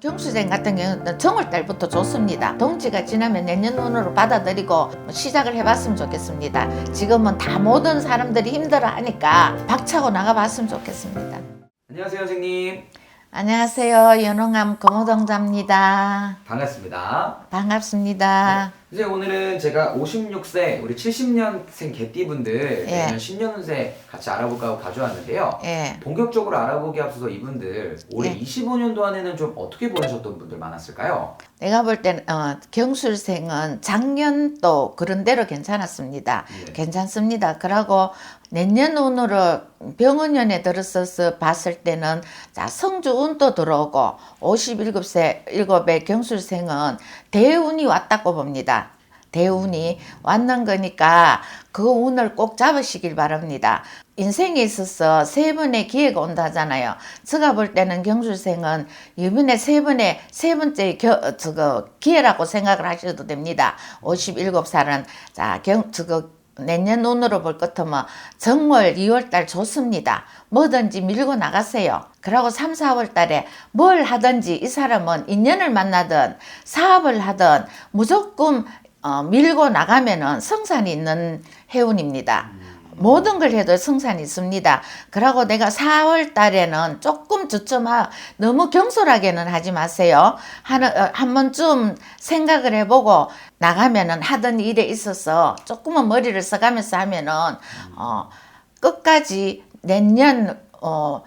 경수생 같은 경우는 정월달부터 좋습니다. 동지가 지나면 내년 운으로 받아들이고 시작을 해봤으면 좋겠습니다. 지금은 다 모든 사람들이 힘들어하니까 박차고 나가봤으면 좋겠습니다. 안녕하세요 선생님 안녕하세요. 연홍암 고모동자입니다. 반갑습니다 반갑습니다. 이제 오늘은 제가 56세 우리 70년생 개띠분들 예. 내년 신년운세 같이 알아볼까 하고 가져왔는데요 예. 본격적으로 알아보기 앞서서 이분들 올해 예. 25년도 안에는 좀 어떻게 보내셨던 분들 많았을까요? 내가 볼 때는 어, 경술생은 작년도 그런 대로 괜찮았습니다. 네. 괜찮습니다. 그러고 내년 운으로 병원년에 들었어서 봤을 때는 자 성주 운도 들어오고 57세 7의 경술생은 대운이 왔다고 봅니다. 대운이 왔는 거니까 그 운을 꼭 잡으시길 바랍니다. 인생에 있어서 세 번의 기회가 온다 하잖아요. 제가 볼 때는 경술생은 이번에 세 번의 세 번째 겨, 저거 기회라고 생각을 하셔도 됩니다. 57살은 자, 경, 저거 내년 운으로 볼것 같으면 정월 2월 달 좋습니다. 뭐든지 밀고 나가세요. 그러고 3, 4월 달에 뭘 하든지 이 사람은 인연을 만나든 사업을 하든 무조건 어, 밀고 나가면은 성산이 있는 해운입니다. 모든 걸 해도 성산이 있습니다. 그러고 내가 4월 달에는 조금 주춤하, 너무 경솔하게는 하지 마세요. 한, 어, 한 번쯤 생각을 해보고 나가면은 하던 일에 있어서 조금은 머리를 써가면서 하면은, 어, 끝까지 내년, 어,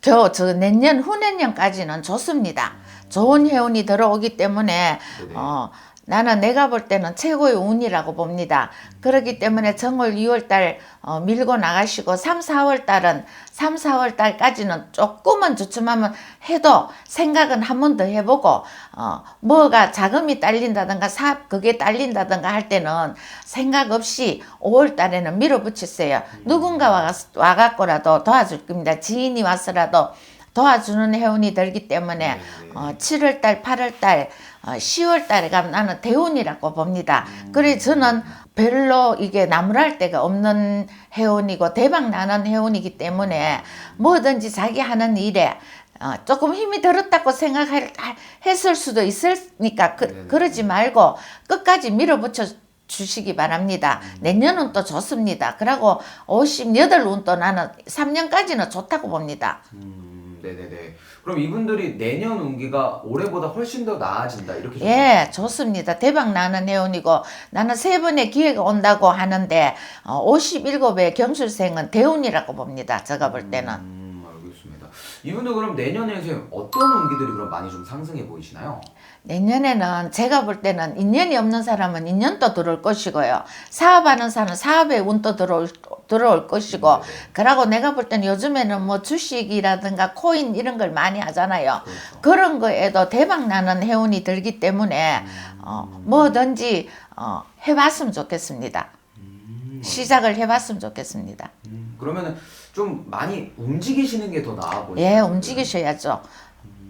겨, 저 내년 후내년까지는 좋습니다. 좋은 해운이 들어오기 때문에, 네네. 어, 나는 내가 볼 때는 최고의 운이라고 봅니다. 그렇기 때문에 정월 2월 달 어, 밀고 나가시고 3, 4월 달은 3, 4월 달까지는 조금은 주춤하면 해도 생각은 한 번 더 해보고 어, 뭐가 자금이 딸린다든가 사업 그게 딸린다든가 할 때는 생각 없이 5월 달에는 밀어붙이세요. 누군가 와, 와갖고라도 도와줄 겁니다. 지인이 와서라도 도와주는 해운이 들기 때문에 어, 7월 달, 8월 달, 어, 10월 달에 가면 나는 대운이라고 봅니다. 그래 저는 별로 이게 나무랄 데가 없는 해운이고 대박 나는 해운이기 때문에 뭐든지 자기 하는 일에 어, 조금 힘이 들었다고 생각했을 수도 있으니까 그, 네네. 그러지 말고 끝까지 밀어붙여 주시기 바랍니다. 내년은 또 좋습니다. 그리고 58운 또 나는 3년까지는 좋다고 봅니다. 음, 네네네 그럼 이분들이 내년 운기가 올해보다 훨씬 더 나아진다 이렇게 좀 예, 좋습니다. 대박 나는 해운이고 나는 세 번의 기회가 온다고 하는데 어, 57의 경술생은 대운이라고 봅니다. 제가 볼 때는. 음, 이분들 그럼 내년에 선생님 어떤 운기들이 그럼 많이 좀 상승해 보이시나요? 내년에는 제가 볼 때는 인연이 없는 사람은 인연도 들어올 것이고요. 사업하는 사람은 사업의 운도 들어올, 들어올 것이고, 그러고 내가 볼 때는 요즘에는 뭐 주식이라든가 코인 이런 걸 많이 하잖아요. 그렇죠. 그런 거에도 대박 나는 해운이 들기 때문에, 어, 뭐든지, 어, 해봤으면 좋겠습니다. 시작을 해봤으면 좋겠습니다. 음, 그러면은 좀 많이 움직이시는 게 더 나아 보여요. 예, 움직이셔야죠.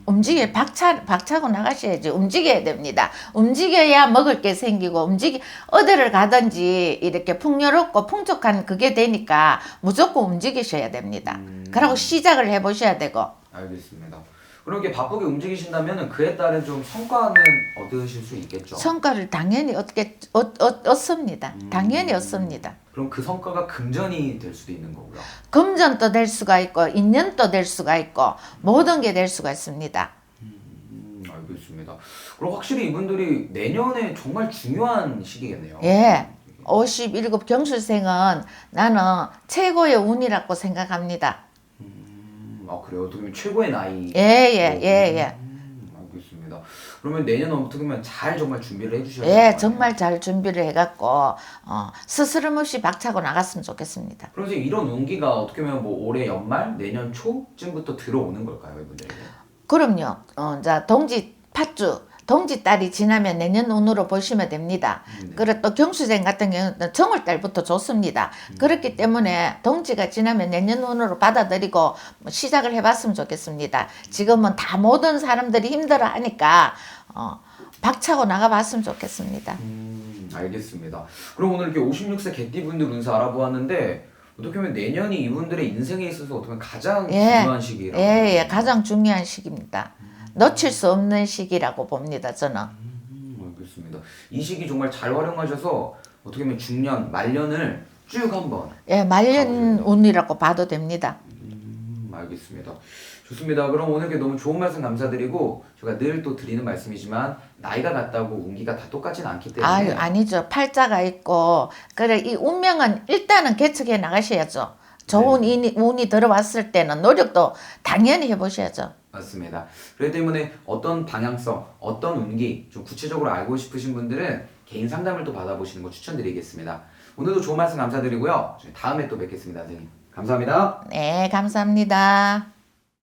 움직여 박차 박차고 나가셔야지 움직여야 됩니다. 움직여야 먹을 게 생기고 움직이 어디를 가든지 이렇게 풍요롭고 풍족한 그게 되니까 무조건 움직이셔야 됩니다. 음. 그리고 시작을 해보셔야 되고 알겠습니다. 그럼 이렇게 바쁘게 움직이신다면은 그에 따른 좀 성과는 얻으실 수 있겠죠. 성과를 당연히 어떻게 얻, 얻, 얻습니다. 음. 당연히 얻습니다. 그럼 그 성과가 금전이 될 수도 있는 거고요. 금전도 될 수가 있고 인연도 될 수가 있고 모든 게 될 수가 있습니다. 음, 알겠습니다. 그럼 확실히 이분들이 내년에 정말 중요한 시기겠네요. 예. 57 경술생은 나는 최고의 운이라고 생각합니다. 음, 아 그래요. 어떻게 보면 최고의 나이. 예, 예, 예, 예. 음, 알겠습니다. 그러면 내년 어떻게 보면 잘 정말 준비를 해주셔야 예, 될것 정말 잘 준비를 해갖고, 어, 스스럼 없이 박차고 나갔으면 좋겠습니다. 그럼 선생님 이런 운기가 어떻게 보면 뭐 올해 연말, 내년 초쯤부터 들어오는 걸까요, 이분들에게? 그럼요. 어, 자, 동지 팥주, 동지 달이 지나면 내년 운으로 보시면 됩니다. 음, 네. 그리고 또 경수생 같은 경우는 정월 달부터 좋습니다. 그렇기 때문에 동지가 지나면 내년 운으로 받아들이고 뭐 시작을 해봤으면 좋겠습니다. 지금은 다 모든 사람들이 힘들어하니까 어, 박차고 나가봤으면 좋겠습니다. 음, 알겠습니다. 그럼 오늘 이렇게 56세 개띠분들 운세 알아보았는데 어떻게 보면 내년이 이분들의 인생에 있어서 어떻게 보면 가장 예. 중요한 시기라고. 예, 예, 가장 중요한 시기입니다. 놓칠 수 없는 시기라고 봅니다. 저는. 음, 알겠습니다. 이 시기 정말 잘 활용하셔서 어떻게 보면 중년, 말년을 쭉 한번 예, 말년 운이라고 봐도 됩니다. 음, 알겠습니다. 좋습니다. 그럼 오늘 이렇게 너무 좋은 말씀 감사드리고 제가 늘 또 드리는 말씀이지만 나이가 같다고 운기가 다 똑같지는 않기 때문에 아유, 아니죠. 팔자가 있고 그래 이 운명은 일단은 개척해 나가셔야죠. 좋은 네. 인이, 운이 들어왔을 때는 노력도 당연히 해보셔야죠. 맞습니다. 그렇기 때문에 어떤 방향성, 어떤 운기 좀 구체적으로 알고 싶으신 분들은 개인 상담을 또 받아보시는 거 추천드리겠습니다. 오늘도 좋은 말씀 감사드리고요. 다음에 또 뵙겠습니다, 선생님. 감사합니다. 네, 감사합니다.